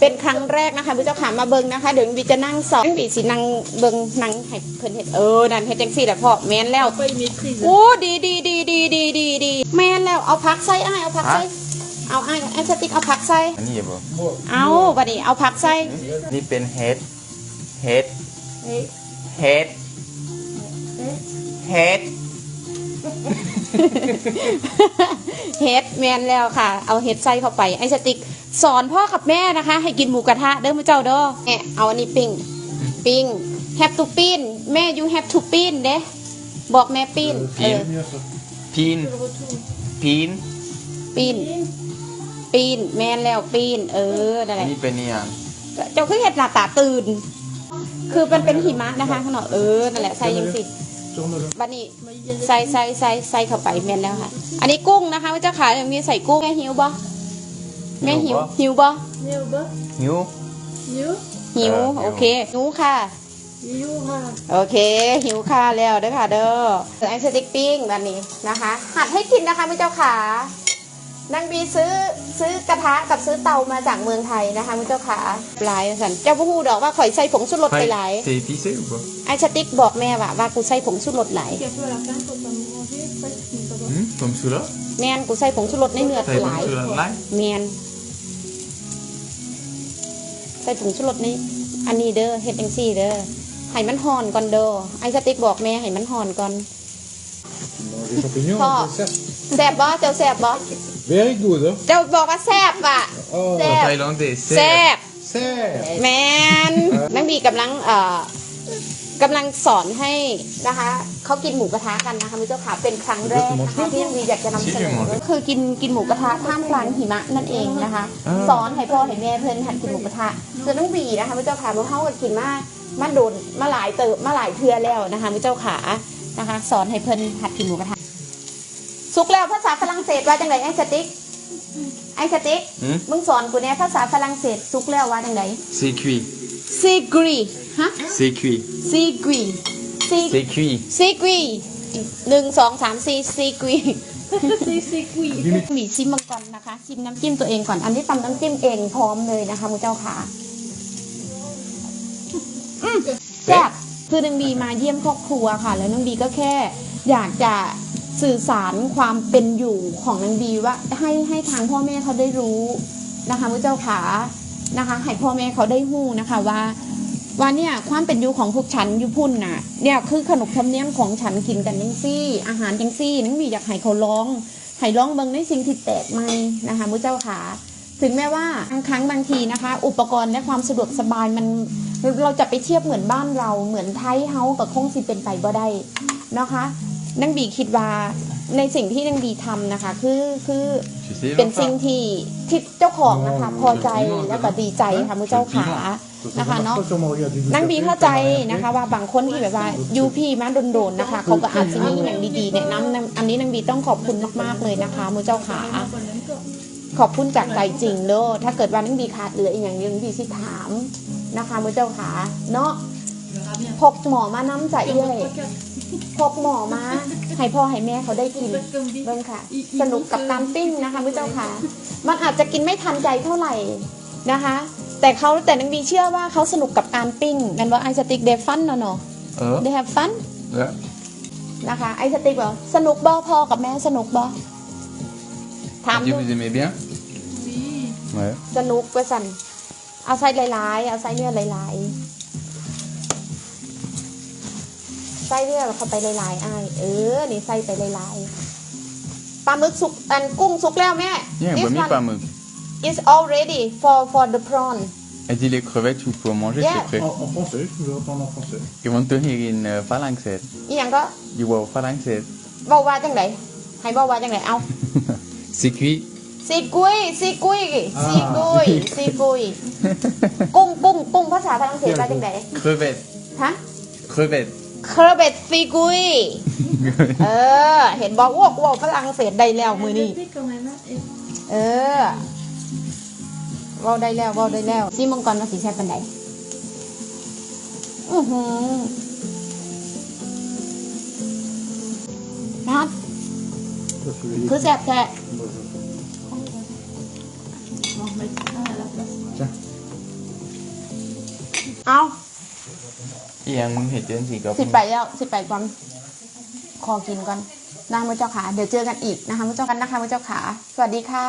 เป็นครั้งแรกนะคะพี่เจ้าขามาเบิงนะคะ เดี๋ยวบีจะนั่งสอนบีสินั่งเบิงนั่งให้เพิ่นเห็ดเออนั่นเฮ็ดจังซี่แหละพ่อแม่นแล้ว Pas une maîtrise. โอ้ดีดีดีดีดีดีดีแม่นแล้วเอาผักใส่อ้ายเอาผักใส่เอาอ้ายแอนสติ๊กเอาผักใส่อันนี้บ่เอาบัดนี้เอาผักใส่นี่เป็นเฮดเฮดเฮดเฮดเฮ็ดแม่นแล้วค่ะ เอาเฮ็ดใส่เข้าไปไอ้สติ๊ก สอนพ่อกับแม่นะคะ ให้กินหมูกระทะเด้อมาเจ้าเด้อแม่เอาอันนี้ปิ้งปิ้งแฮปทูปิ้นแม่ยูแฮปทูปิ้นเด้บอกแม่ปิ้นเออ พีน พีน ปีน ปีน แมนแล้วปีน เออนั่นแหอันละนี้เป็นนี่ยังเจ้าคือเห็ดหน้าตาตื่น คือมันเป็นหิมะนะคะข้างนอกเออ นั่นแหละใส่ยังสิบันนี้ใส่ใส่ใส่ใส่เข้าไปแมนแล้วค่ะ อันนี้กุ้งนะคะพระเจ้าขายมีใส่กุ้งแม่หิวบ่ แม่หิวหิวบ่ Néo bas. หิว Néo. หิว เออหิว โอเคหิวค่ะ Néo ha. โอเค หิวข้าวแล้วเด้อค่ะเด้อไอสติ๊กปิ้งแบบนี้นะคะ หัดให้กินนะคะพี่เจ้าขานางบีซื้อซื้อกระทะกับซื้อเตามาจากเมืองไทยนะคะพี่เจ้าขาหลายสันเจ้าพูดดอกว่าข่อยใส่ผงชูรสไปหลาย c'est épicé ou pas ไอสติ๊กบอกแม่ว่าว่ากูใส่ผงชูรสหลาย Café à la fin, faut pas manger. Après, tu ne peux pas. hmm, Comme celui-là แมนกูใส่ผงชูรสในเนื้อ T'avais ห pas ลาย celui-là de l'ail แมน ใส่ผงชูรสนี่อันนี้เด้อเฮ็ดจังซี่เด้อให้มันห่อนก่อนเด้อไอสติ๊กบอกแม่ให้มันห่อนก่อน Les champignons, Ah. c'est ça. แซ่บบ่เจ้าแซ่บบ่ Very good, hein? เจ้าบอกว่าแซ่บอะ Oh, แซ่ En บ thaïlandais แซ่บ serre. แมนนังบีกำลังเอ่อกำลังสอนให้นะคะ เขากินหมูกระทะกันนะคะมิเจ้าขาเป็นครั้งแรกนะคะที่ยังบีอยากจะนำเสนอก็คือกินกินหมูกระทะท่ามกลางหิมะนั่นเองนะคะสอนให้พ่อให้แม่เพื่อนหัดกินหมูกระทะส่วนน้องบีนะคะมิเจ้าขาเพราะเขาก็กินมามาโดนมาหลายเติบมาหลายเทือแล้วนะคะมิเจ้าขานะคะสอนให้เพื่อนหัดกินหมูกระทะสุกแล้วภาษาฝรั่งเศสว่าจังไรไอ้สติ๊กไอ้สติ๊ก Hmm มึงสอนกูเนี่ยภาษาฝรั่งเศสสุกแล้วว่าจังไร C'est cuit ซีกรีฮะ C'est cuit ซีกรี ซี C'est cuit ซีกรีหนึ่งสองสามสี่ซีกรี C'est c'est cuit. หมีชิมมังกรนะคะ ชิมน้ำจิ้มตัวเองก่อน อันนี้ตำน้ำจิ้มเองพร้อมเลยนะคะมุเจ้าค่ะอืมแซ่บคือนังบีมาเยี่ยมครอบครัวค่ะ แล้วนังบีก็แค่อยากจะสื่อสารความเป็นอยู่ของนังบีว่าให้ให้ทางพ่อแม่เขาได้รู้นะคะมุเจ้าขานะคะ ให้พ่อแม่เขาได้หู้นะคะว่า ว่าเนี่ยความเป็นอยู่ของพวกฉันอยู่พุ่นน่ะเนี่ยคือขนบธรรมเนียมของฉันกินกันยังซี่ อาหารยังซี่นังบีอยากให้เขาลองให้ลองเบิงในสิ่งที่แปลกใหม่นะคะมุเจ้าขาถึงแม้ว่าบางครั้งบางทีนะคะ อุปกรณ์และความสะดวกสบายมันเราจะไปเทียบเหมือนบ้านเราเหมือนไทยเฮากับคงสิเป็นไปบ่ได้นะคะ นั่งบีคิดว่า ในสิ่งที่นังบีทำนะคะ คือคือ Tu sais เป็น Vincent สิ่งที่ที่เจ้าของนะคะ พอใจและก็ดีใจค่ะมุเจ้าขานะคะเนาะ Pas sûrement regarder du นั่งบี café, เข้าใจ t'as rien นะคะ ว่าบางคนที่แบบว่ายูพีมาโดนๆนะคะ เขาก็อาจจะมีอย่างดีๆแนะนำอันนี้นางบีต้องขอบคุณมากๆเลยนะคะมือเจ้าขาขอบคุณจากใจจริงเด้อถ้าเกิดว่านังบีขาดเหลืออีกอย่างหนึงบีสิถามนะคะมือเจ้าขาเนาะ พกหมอมาน้ำใจเอ้ยพกหมอมาให้พ่อให้แม่เขาได้กินเบิ่งค่ะ สนุกกับการปิ้งนะคะพี่เจ้าค่ะ มันอาจจะกินไม่ทันใจเท่าไหร่นะคะ แต่เขาแต่นังบีเชื่อว่าเขาสนุกกับการปิ้งกันว่าไอสติ๊กเดฟันเนาะเนาะ Euh เดฟฟัน Ouais นะคะไอสติ๊กบอกสนุกบ่พ่อกับแม่สนุกบ่ถาม Vous ดู vous aimez bien Ouais สนุกว่าสันเอาไส้หลายๆ เอาไส้เนื้อหลายๆ ไส้เนื้อเข้าไปหลายๆไอายเออนี่ไส้ไปหลายๆปลาหมึกสุกอันกุ้งสุกแล้วแม่ Yeah, This bah, mis one pas me. is all ready for for the prawn Elle dit les crevettes, vous pouvez manger, Yeah. c'est prêt. En, en français, je vous entends en français. Ils vont te donner une euh, phalanxette. อีหยังก็ Du wow phalanxette. เบาว่าจังไหนให้เบาว่าจังไหนเอา C'est cuit. ซีกุยซีกุยซีกุยซีกุยกุ้งกุ้งกุ้งภาษาฝรั่งเศสว่าจังไหน Crevettes. ฮะ Crevettes. เคอร์เบตซีกุย เออ เห็นบอกอ้วกอ้วกฝรั่งเศสได้แล้วมือนี่ quand même. hein. Et เออเว่าได้แล้วเว่าได้แล้วซีมังกรมาสีแซ่บปันใดอือหือนะครับ Ça, c'est les- คือแซ่บแท้ on va mettre ça à la place. เอา เอียงมึงเห็นเจนสีกับสิบแปดแล้วสิบแปดก่อนขอกินก่อนนะคะพระเจ้าขาเดี๋ยวเจอกันอีกนะคะพระเจ้ากันนะคะพระเจ้าขาสวัสดีค่ะ